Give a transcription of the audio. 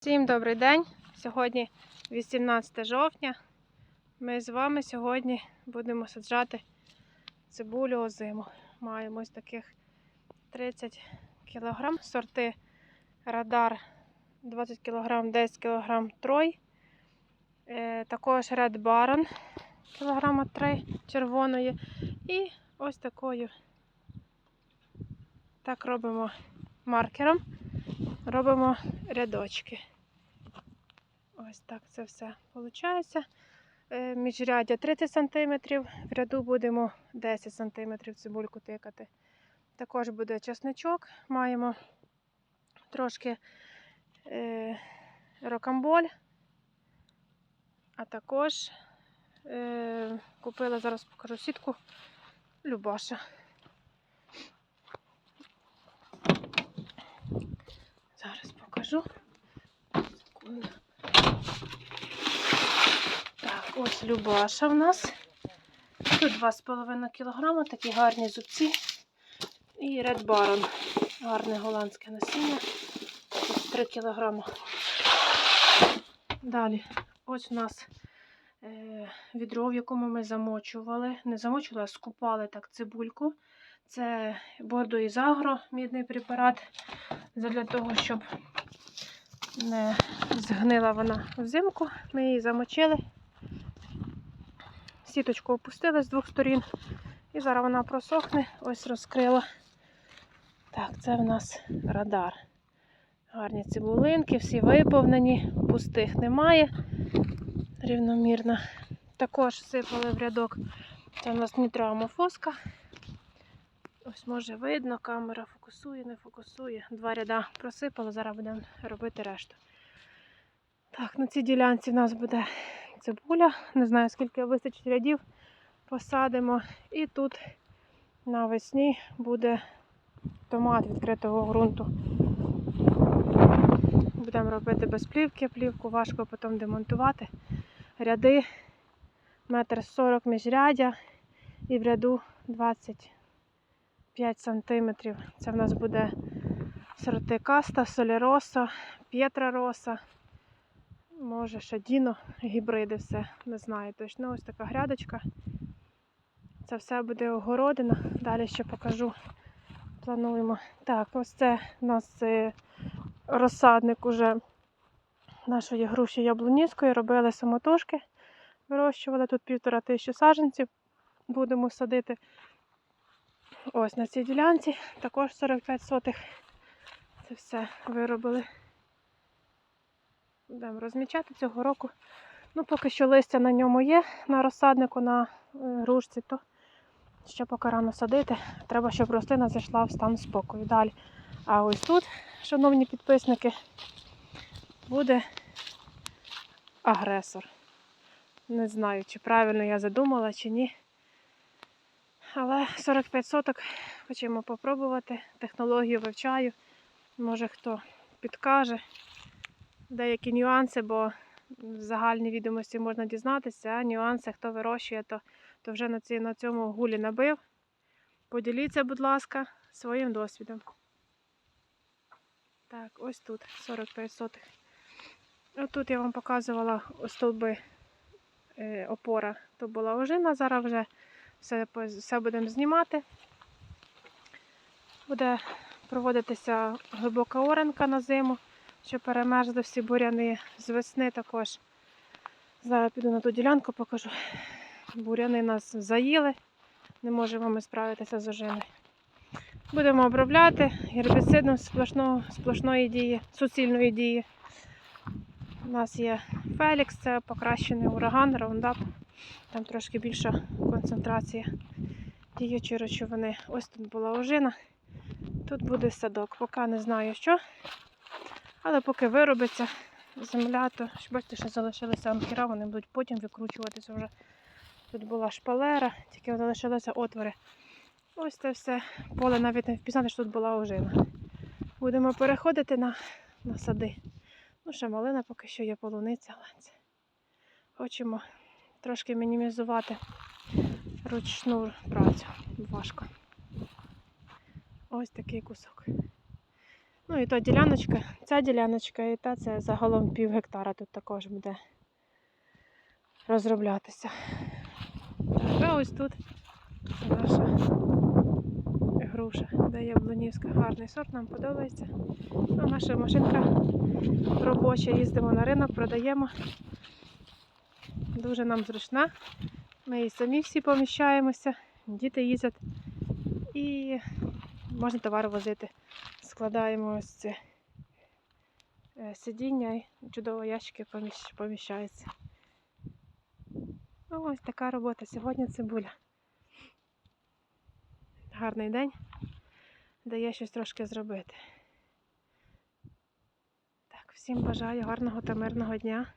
Всім добрий день! Сьогодні 18 жовтня. Ми з вами сьогодні будемо саджати цибулю озиму. Маємо ось таких 30 кг, сорти Радар 20 кг, 10 кг Трой. Е, Також Red Baron кілограма 3 червоної. І ось такою так робимо маркером. Робимо рядочки. Ось так це все виходить. Міжряддя 30 см, в ряду будемо 10 см цибульку тикати. Також буде чесничок, маємо трошки е, рокамболь, а також е, купила, зараз покажу сітку Любаша. Зараз покажу. Так, ось Любаша в нас. Тут 2,5 кг, такі гарні зубці. І Red Baron. Гарне голландське насіння. Тут 3 кг. Далі, ось у нас е, відро, в якому ми замочували. Не замочували, а скупали так цибульку. Це бордо із агро, мідний препарат. Для того, щоб не згнила вона взимку. Ми її замочили. Сіточку опустили з двох сторін. І зараз вона просохне, ось розкрила. Так, це в нас радар. Гарні цибулинки, всі виповнені, пустих немає. Рівномірно. Також сипали в рядок. Це у нас нітроамофоска. Ось може видно, камера фокусує, не фокусує. Два ряда просипали, зараз будемо робити решту. Так, на цій ділянці в нас буде цибуля. Не знаю, скільки вистачить рядів. Посадимо. І тут навесні буде томат відкритого ґрунту. Будемо робити без плівки, плівку важко потім демонтувати. Ряди метр сорок міжрядя і в ряду 20 5 см. Це в нас буде сорти каста, соліроса, п'єтра роса, може шадіно, гібриди все, не знаю точно. Ось така грядочка. Це все буде огородина. Далі ще покажу. Плануємо. Так, ось це у нас е, розсадник уже нашої груші яблунівської. Робили самотужки, вирощували тут півтора тисячі саджанців. Будемо садити. Ось на цій ділянці також 45 сотих. Це все виробили. Будемо розмічати цього року. Ну, поки що листя на ньому є, на розсаднику, на е, грушці, то ще поки рано садити. Треба, щоб рослина зайшла в стан спокою. Далі. А ось тут, шановні підписники, буде агресор. Не знаю, чи правильно я задумала, чи ні. Але 45 соток хочемо попробувати. Технологію вивчаю. Може хто підкаже деякі нюанси, бо в загальній відомості можна дізнатися, а нюанси, хто вирощує, то, то вже на, ці, на цьому гулі набив. Поділіться, будь ласка, своїм досвідом. Так, ось тут 45 сотих. Отут я вам показувала стовби е, опора, то була ожина, зараз вже все, все будемо знімати. Буде проводитися глибока оранка на зиму, щоб перемерзли всі буряни з весни також. Зараз піду на ту ділянку, покажу. Буряни нас заїли, не можемо ми справитися з ожиною. Будемо обробляти гербіцидом сплошного, сплошної дії, суцільної дії. У нас є Фелікс, це покращений ураган, раундап. Там трошки більша концентрація діючої речовини. Ось тут була ожина, тут буде садок. Поки не знаю що. Але поки виробиться земля, то бачите, що залишилися ампіра, вони будуть потім викручуватися вже. Тут була шпалера, тільки залишилися отвори. Ось це все поле навіть не впізнати, що тут була ожина. Будемо переходити на, на сади. Ну, ще малина поки що є полуниця, але це хочемо трошки мінімізувати ручну працю. Важко. Ось такий кусок. Ну і то діляночка, ця діляночка і та це загалом пів гектара тут також буде розроблятися. Так, а ось тут це наша груша, де яблунівська. Гарний сорт, нам подобається. Ну, наша машинка робоча, їздимо на ринок, продаємо. Дуже нам зручна. Ми і самі всі поміщаємося, діти їздять і можна товар возити. Складаємо ось це сидіння і чудово ящики поміщаються. Ну, ось така робота. Сьогодні цибуля. Гарний день. Дає щось трошки зробити. Так, всім бажаю гарного та мирного дня.